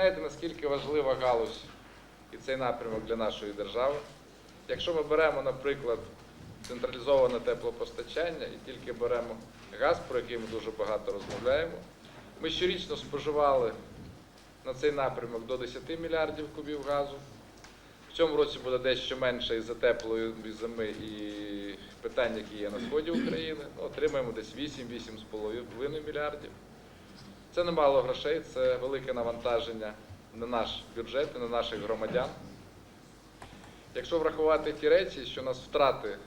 знаєте, наскільки важлива галузь і цей напрямок для нашої держави. Якщо ми беремо, наприклад, централізоване теплопостачання і тільки беремо газ, про який ми дуже багато розмовляємо, ми щорічно споживали на цей напрямок до 10 мільярдів кубів газу. В цьому році буде дещо менше із-за теплої зими і питань, які є на сході України. Ну, Отримаємо десь 8-8,5 мільярдів. Це немало грошей, це велике навантаження на наш бюджет і на наших громадян. Якщо врахувати ті речі, що у нас втрати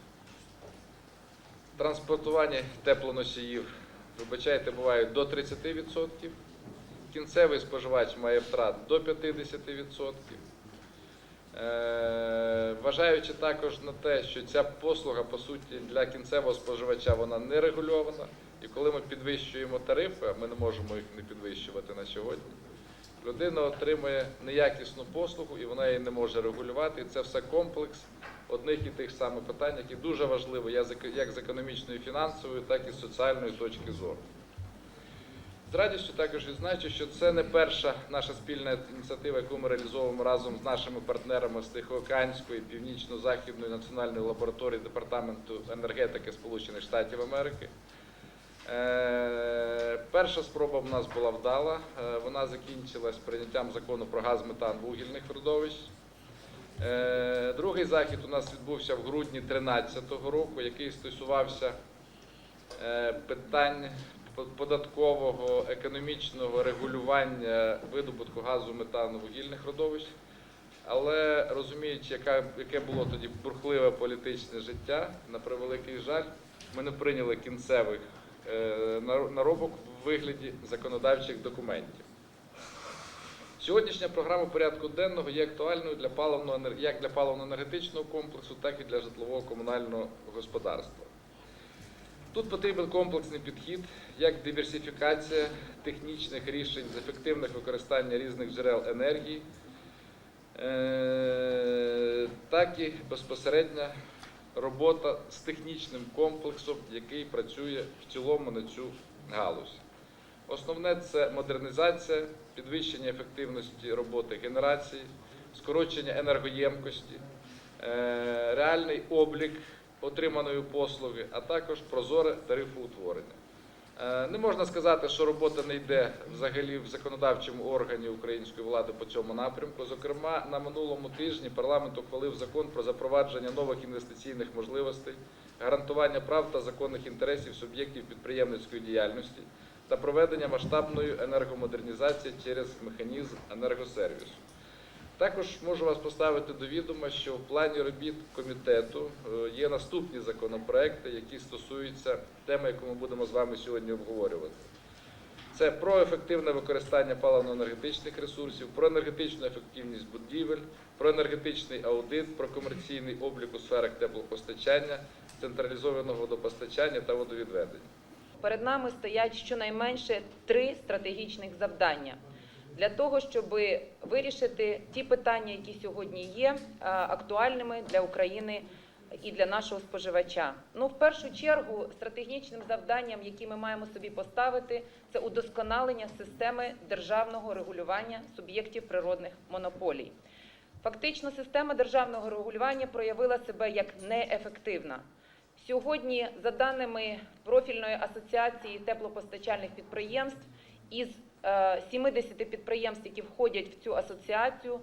транспортування теплоносіїв, вибачайте, бувають до 30%, кінцевий споживач має втрат до 50%. Е, Вважаючи також на те, що ця послуга, по суті, для кінцевого споживача вона не регульована, і коли ми підвищуємо тарифи, а ми не можемо їх не підвищувати на сьогодні, людина отримує неякісну послугу і вона її не може регулювати. І це все комплекс одних і тих самих питань, які дуже важливі як з- економічної, фінансової, так і з соціальної точки зору. З радістю також відзначу, що це не перша наша спільна ініціатива, яку ми реалізовуємо разом з нашими партнерами з Тихоокеанської, Північно-Західної національної лабораторії Департаменту енергетики Сполучених Штатів Америки. Е, Перша спроба в нас була вдала. Е, Вона закінчилась прийняттям закону про газ метан вугільних родовищ. Е, Другий захід у нас відбувся в грудні 2013 року, який стосувався питань податкового, економічного регулювання видобутку газу метану вугільних родовищ. Але розуміючи, яке було тоді бурхливе політичне життя, на превеликий жаль, ми не прийняли кінцевих наробок в вигляді законодавчих документів. Сьогоднішня програма порядку денного є актуальною для паливного як для паливно-енергетичного комплексу, так і для житлового комунального господарства. Тут потрібен комплексний підхід, як диверсифікація технічних рішень з ефективних використання різних джерел енергії, е, так і безпосередня робота з технічним комплексом, який працює в цілому на цю галузь. Основне це модернізація, підвищення ефективності роботи генерації, скорочення енергоємкості, е, реальний облік отриманої послуги, а також прозоре тарифоутворення. Е, Не можна сказати, що робота не йде взагалі в законодавчому органі української влади по цьому напрямку. Зокрема, на минулому тижні парламент ухвалив закон про запровадження нових інвестиційних можливостей, гарантування прав та законних інтересів суб'єктів підприємницької діяльності та проведення масштабної енергомодернізації через механізм енергосервісу. Також можу вас поставити до відома, що в плані робіт комітету е, є наступні законопроекти, які стосуються теми, яку ми будемо з вами сьогодні обговорювати. Це про ефективне використання паливно-енергетичних ресурсів, про енергетичну ефективність будівель, про енергетичний аудит, про комерційний облік у сферах теплопостачання, централізованого водопостачання та водовідведення. Перед нами стоять щонайменше три стратегічних завдання для того, щоб вирішити ті питання, які сьогодні є е, актуальними для України і для нашого споживача. Ну, в першу чергу, стратегічним завданням, які ми маємо собі поставити, це удосконалення системи державного регулювання суб'єктів природних монополій. Фактично, система державного регулювання проявила себе як неефективна. Сьогодні, за даними профільної асоціації теплопостачальних підприємств, із 70 підприємств, які входять в цю асоціацію,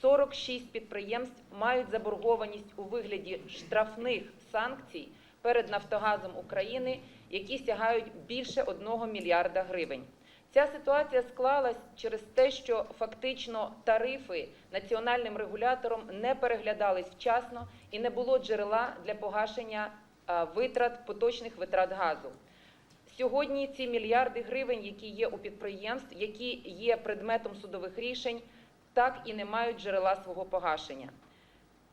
46 підприємств мають заборгованість у вигляді штрафних санкцій перед Нафтогазом України, які сягають більше 1 мільярда гривень. Ця ситуація склалась через те, що фактично тарифи національним регулятором не переглядались вчасно і не було джерела для погашення витрат поточних витрат газу. Сьогодні ці мільярди гривень, які є у підприємств, які є предметом судових рішень, так і не мають джерела свого погашення.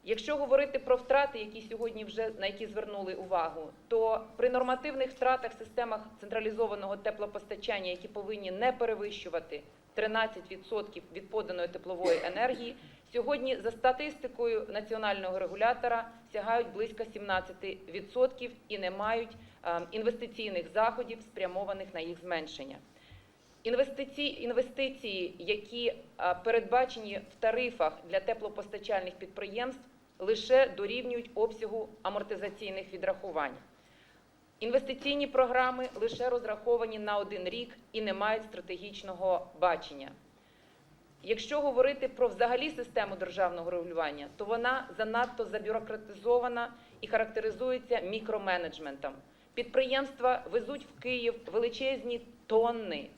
Якщо говорити про втрати, які сьогодні вже на які звернули увагу, то при нормативних втратах в системах централізованого теплопостачання, які повинні не перевищувати 13% від поданої теплової енергії, сьогодні за статистикою національного регулятора сягають близько 17% і не мають інвестиційних заходів, спрямованих на їх зменшення. Інвестиції, які передбачені в тарифах для теплопостачальних підприємств, лише дорівнюють обсягу амортизаційних відрахувань. Інвестиційні програми лише розраховані на один рік і не мають стратегічного бачення. Якщо говорити про взагалі систему державного регулювання, то вона занадто забюрократизована і характеризується мікроменеджментом. Підприємства везуть в Київ величезні тонни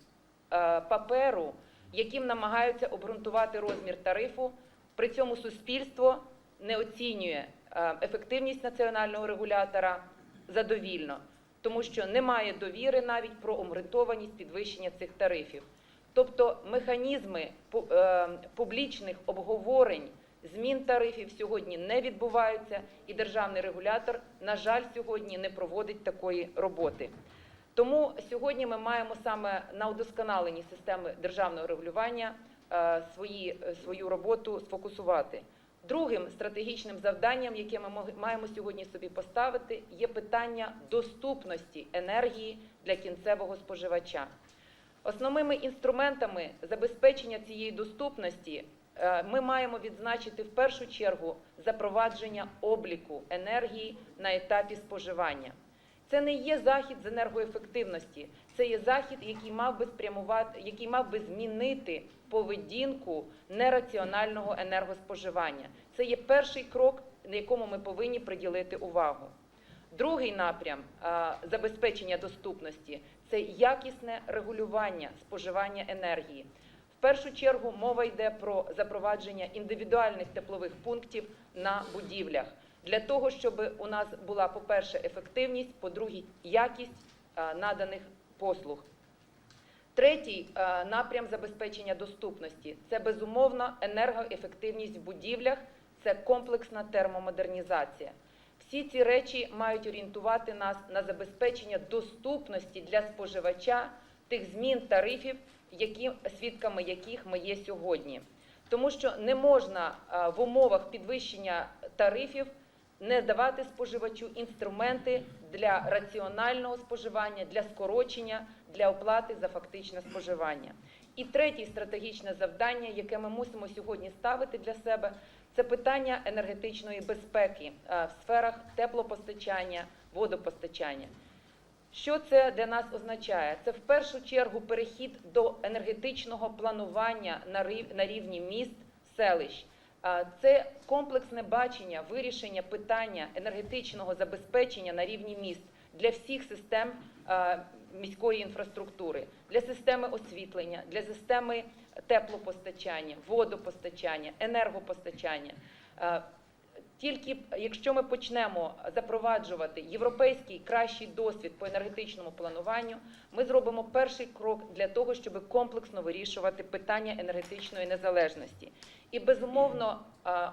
е, паперу, яким намагаються обґрунтувати розмір тарифу. При цьому суспільство не оцінює е, ефективність національного регулятора задовільно, тому що немає довіри навіть про обґрунтованість підвищення цих тарифів. Тобто механізми е, публічних обговорень змін тарифів сьогодні не відбуваються, і державний регулятор, на жаль, сьогодні не проводить такої роботи. Тому сьогодні ми маємо саме на удосконаленні системи державного регулювання е, свої, е, свою роботу сфокусувати. Другим стратегічним завданням, яке ми маємо сьогодні собі поставити, є питання доступності енергії для кінцевого споживача. Основними інструментами забезпечення цієї доступності ми маємо відзначити в першу чергу запровадження обліку енергії на етапі споживання. Це не є захід з енергоефективності, це є захід, який мав би спрямувати, який мав би змінити поведінку нераціонального енергоспоживання. Це є перший крок, на якому ми повинні приділити увагу. Другий напрям а, забезпечення доступності це якісне регулювання споживання енергії. В першу чергу мова йде про запровадження індивідуальних теплових пунктів на будівлях для того, щоб у нас була, по-перше, ефективність, по-друге, якість наданих послуг. Третій е, напрям забезпечення доступності це безумовно енергоефективність в будівлях, це комплексна термомодернізація. Всі ці речі мають орієнтувати нас на забезпечення доступності для споживача тих змін тарифів, які, свідками яких ми є сьогодні. Тому що не можна е, в умовах підвищення тарифів не давати споживачу інструменти для раціонального споживання, для скорочення, для оплати за фактичне споживання. І третє стратегічне завдання, яке ми мусимо сьогодні ставити для себе, це питання енергетичної безпеки е, в сферах теплопостачання, водопостачання. Що це для нас означає? Це в першу чергу перехід до енергетичного планування на рівні міст, селищ. Це комплексне бачення вирішення питання енергетичного забезпечення на рівні міст для всіх систем міської інфраструктури, для системи освітлення, для системи теплопостачання, водопостачання, енергопостачання. Тільки якщо ми почнемо запроваджувати європейський кращий досвід по енергетичному плануванню, ми зробимо перший крок для того, щоб комплексно вирішувати питання енергетичної незалежності. І безумовно,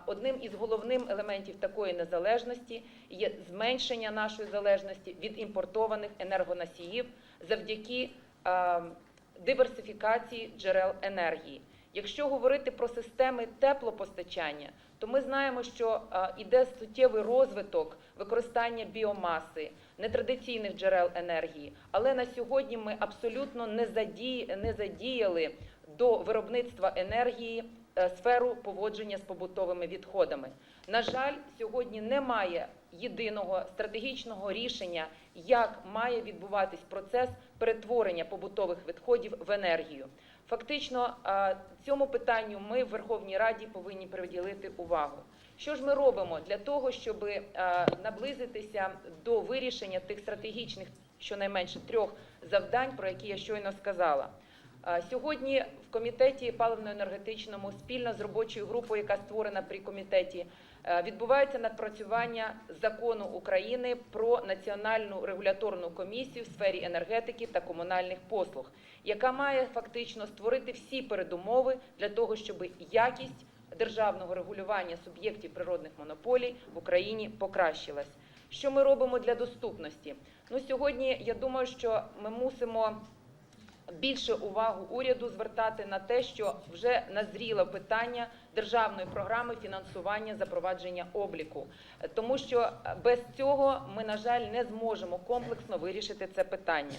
одним із головних елементів такої незалежності є зменшення нашої залежності від імпортованих енергоносіїв завдяки диверсифікації джерел енергії. Якщо говорити про системи теплопостачання, то ми знаємо, що а, іде суттєвий розвиток використання біомаси, нетрадиційних джерел енергії. Але на сьогодні ми абсолютно не задіяли до виробництва енергії е, сферу поводження з побутовими відходами. На жаль, сьогодні немає єдиного стратегічного рішення, як має відбуватись процес перетворення побутових відходів в енергію. Фактично, цьому питанню ми в Верховній Раді повинні приділити увагу. Що ж ми робимо для того, щоб е, наблизитися до вирішення тих стратегічних, щонайменше трьох завдань, про які я щойно сказала? Е, Сьогодні в комітеті паливно-енергетичному спільно з робочою групою, яка створена при комітеті, е, відбувається надпрацювання закону України про національну регуляторну комісію в сфері енергетики та комунальних послуг, яка має фактично створити всі передумови для того, щоб якість державного регулювання суб'єктів природних монополій в Україні покращилась. Що ми робимо для доступності? Ну сьогодні я думаю, що ми мусимо більше увагу уряду звертати на те, що вже назріло питання державної програми фінансування запровадження обліку, тому що без цього ми, на жаль, не зможемо комплексно вирішити це питання.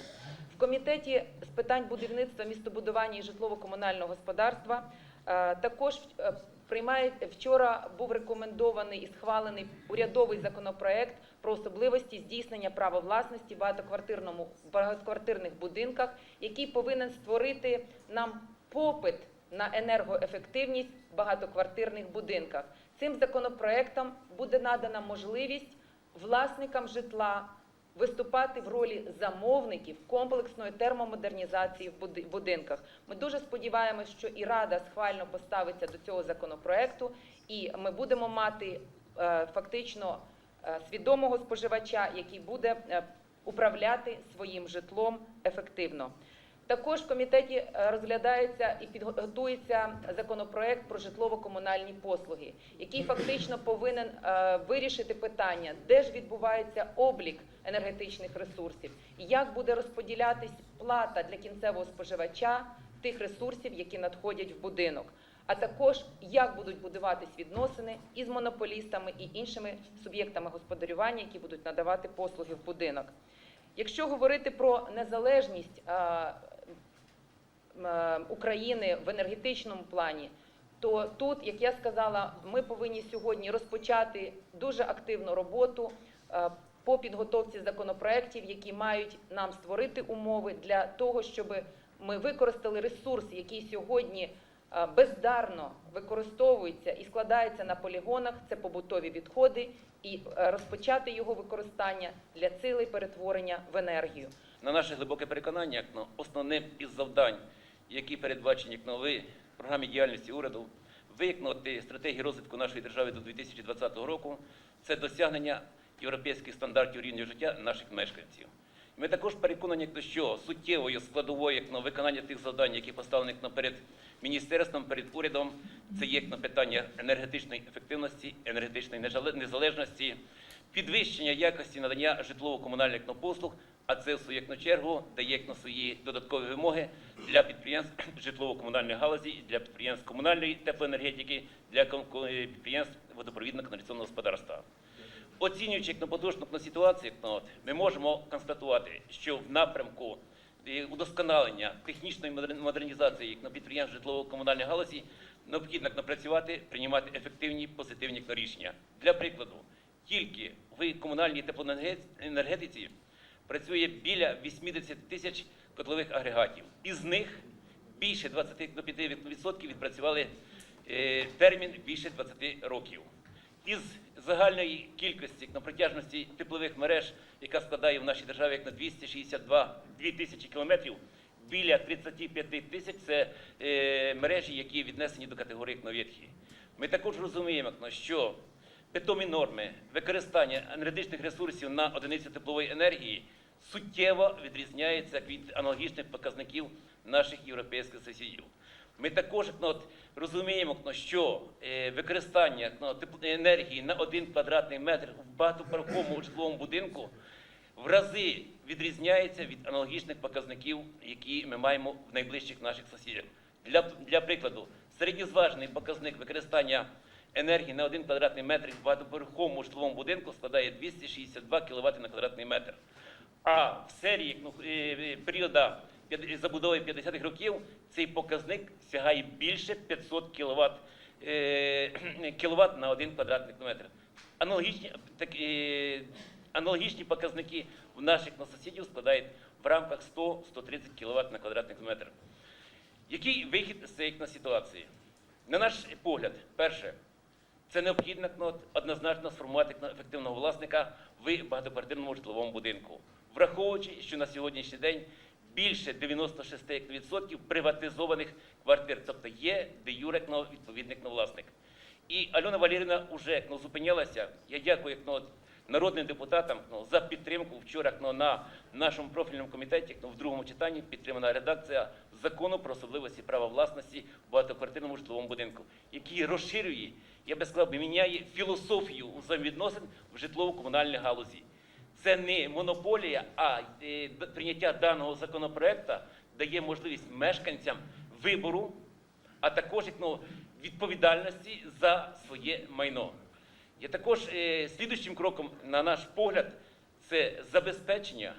Комітеті з питань будівництва, містобудування і житлово-комунального господарства е, також е, приймає вчора був рекомендований і схвалений урядовий законопроект про особливості здійснення права власності в багатоквартирному багатоквартирних будинках, який повинен створити нам попит на енергоефективність в багатоквартирних будинках. Цим законопроектом буде надана можливість власникам житла виступати в ролі замовників комплексної термомодернізації в будинках. Ми дуже сподіваємось, що і Рада схвально поставиться до цього законопроекту, і ми будемо мати е, фактично е, свідомого споживача, який буде е, управляти своїм житлом ефективно. Також в комітеті е, розглядається і підготується законопроект про житлово-комунальні послуги, який фактично повинен е, вирішити питання, де ж відбувається облік енергетичних ресурсів, як буде розподілятись плата для кінцевого споживача тих ресурсів, які надходять в будинок. А також як будуть будуватись відносини із монополістами і іншими суб'єктами господарювання, які будуть надавати послуги в будинок. Якщо говорити про незалежність е, України в енергетичному плані, то тут, як я сказала, ми повинні сьогодні розпочати дуже активну роботу е, по підготовці законопроєктів, які мають нам створити умови для того, щоб ми використали ресурс, який сьогодні е, бездарно використовується і складається на полігонах, це побутові відходи, і е, розпочати його використання для цілей перетворення в енергію. На наше глибоке переконання, як на основним із завдань, які передбачені як нові в програмі діяльності уряду, виконати стратегію розвитку нашої держави до 2020 року, це досягнення європейських стандартів рівня життя наших мешканців. Ми також переконані, що суттєвою складовою як на виконання тих завдань, які поставлені на перед міністерством, перед урядом, це є на питання енергетичної ефективності, енергетичної незалежності, підвищення якості надання житлово-комунальних послуг, а це в свою чергу дає на свої додаткові вимоги для підприємств житлово-комунальної галузі, для підприємств комунальної теплоенергетики, для підприємств водопровідно-каналізаційного господарства. Оцінюючи як на на ситуацію, ми можемо констатувати, що в напрямку е, удосконалення технічної модернізації як на підприємств житлово-комунальної галузі необхідно напрацювати, приймати ефективні позитивні рішення. Для прикладу, тільки в комунальній теплоенергетиці працює біля 80 тисяч котлових агрегатів. Із них більше 25% відпрацювали е, термін більше 20 років. Із загальної кількості на протяжності теплових мереж, яка складає в нашій державі як на 262 2 тисячі кілометрів, біля 35 тисяч це е, мережі, які віднесені до категорії як новітхі. Ми також розуміємо, що питомі норми використання енергетичних ресурсів на одиницю теплової енергії суттєво відрізняються як від аналогічних показників наших європейських сусідів. Ми також от, розуміємо, що е, використання ну, тепл- енергії на один квадратний метр в багатоповерховому житловому будинку в рази відрізняється від аналогічних показників, які ми маємо в найближчих наших сусідів. Для, для прикладу, середньозважений показник використання енергії на один квадратний метр в багатоповерховому житловому будинку складає 262 кВт на квадратний метр. А в серії ну, е, е, періода забудови 50-х років цей показник сягає більше 500 кВт, е, кіловат на один квадратний метр. Аналогічні, так, е, аналогічні показники в наших ну, сусідів складають в рамках 100-130 кВт на квадратний метр. Який вихід з цієї ситуації? На наш погляд, перше, це необхідно однозначно сформувати ефективного власника в багатоквартирному житловому будинку, враховуючи, що на сьогоднішній день більше 96% приватизованих квартир, тобто є де юре відповідник ну, власник. І Альона Валерівна вже ну, зупинялася. Я дякую ну, народним депутатам ну, за підтримку. Вчора ну, на нашому профільному комітеті ну, в другому читанні підтримана редакція закону про особливості права власності в багатоквартирному житловому будинку, який розширює, я би сказав, міняє філософію взаємовідносин в житлово-комунальній галузі. Це не монополія, а е, прийняття даного законопроекту дає можливість мешканцям вибору, а також ну, відповідальності за своє майно. Я також е, слідуючим кроком, на наш погляд, це забезпечення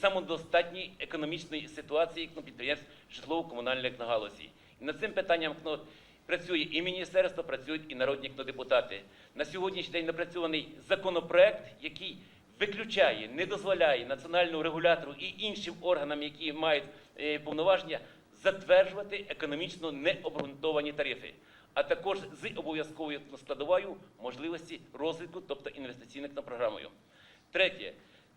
самодостатньої економічної ситуації підприємств житлово-комунальних галузі. І над цим питанням ну, працює і міністерство, працюють і народні депутати. На сьогоднішній день напрацьований законопроект, який виключає, не дозволяє національному регулятору і іншим органам, які мають е, повноваження, затверджувати економічно необґрунтовані тарифи, а також з обов'язковою складовою можливості розвитку, тобто інвестиційних на програмою. Третє,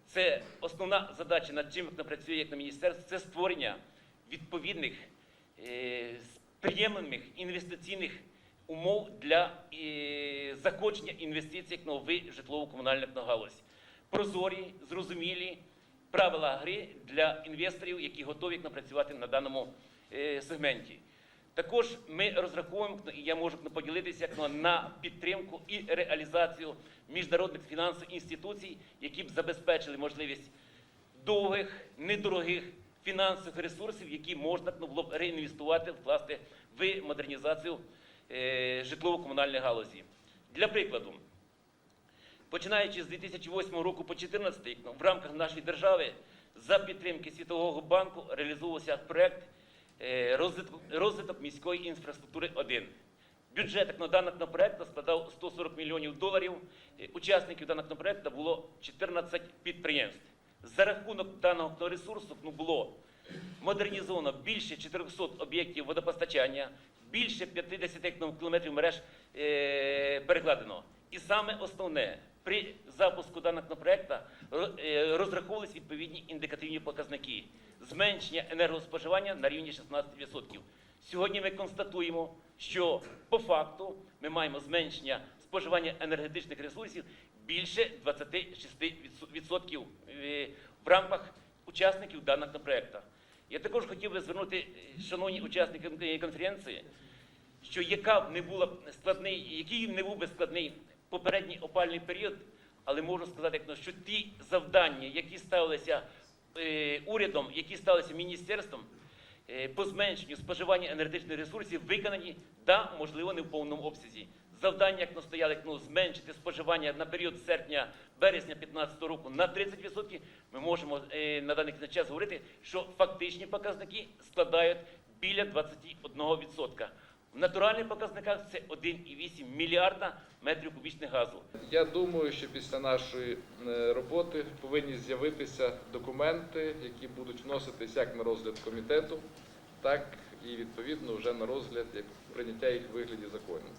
це основна задача, над чим працює як на міністерство, це створення відповідних е, приємних інвестиційних умов для е, інвестицій як на житлово-комунальних на галузь. Прозорі, зрозумілі правила гри для інвесторів, які готові напрацювати на даному е, сегменті. Також ми розраховуємо, ну, і я можу поділитися на підтримку і реалізацію міжнародних фінансових інституцій, які б забезпечили можливість довгих, недорогих фінансових ресурсів, які можна ну, було б реінвестувати, вкласти в модернізацію е, житлово-комунальної галузі. Для прикладу, починаючи з 2008 року по 2014 рік, ну, в рамках нашої держави за підтримки Світового банку реалізовувався проект е, розвиток, міської інфраструктури 1. Бюджет на проекту складав 140 мільйонів доларів. Е, Учасників даного проекту було 14 підприємств. За рахунок даного ресурсу ну, було модернізовано більше 400 об'єктів водопостачання, більше 50 кілометрів мереж е, перекладено. І саме основне, при запуску даного проекту ро- е, відповідні індикативні показники зменшення енергоспоживання на рівні 16%. Сьогодні ми констатуємо, що по факту ми маємо зменшення споживання енергетичних ресурсів більше 26% е, в рамках учасників даного проекту. Я також хотів би звернути, е, шановні учасники конференції, що яка б не була складний, який не був би складний попередній опальний період, але можу сказати, що ті завдання, які ставилися е, урядом, які ставилися міністерством е, по зменшенню споживання енергетичних ресурсів, виконані, да, можливо, не в повному обсязі. Завдання, як стояли, як, ну, зменшити споживання на період серпня-березня 2015 року на 30%, ми можемо е, на даний час говорити, що фактичні показники складають біля 21%. В натуральних показниках це 1,8 мільярда метрів кубічних газу. Я думаю, що після нашої е, роботи повинні з'явитися документи, які будуть вноситись як на розгляд комітету, так і відповідно вже на розгляд як прийняття їх в вигляді законів.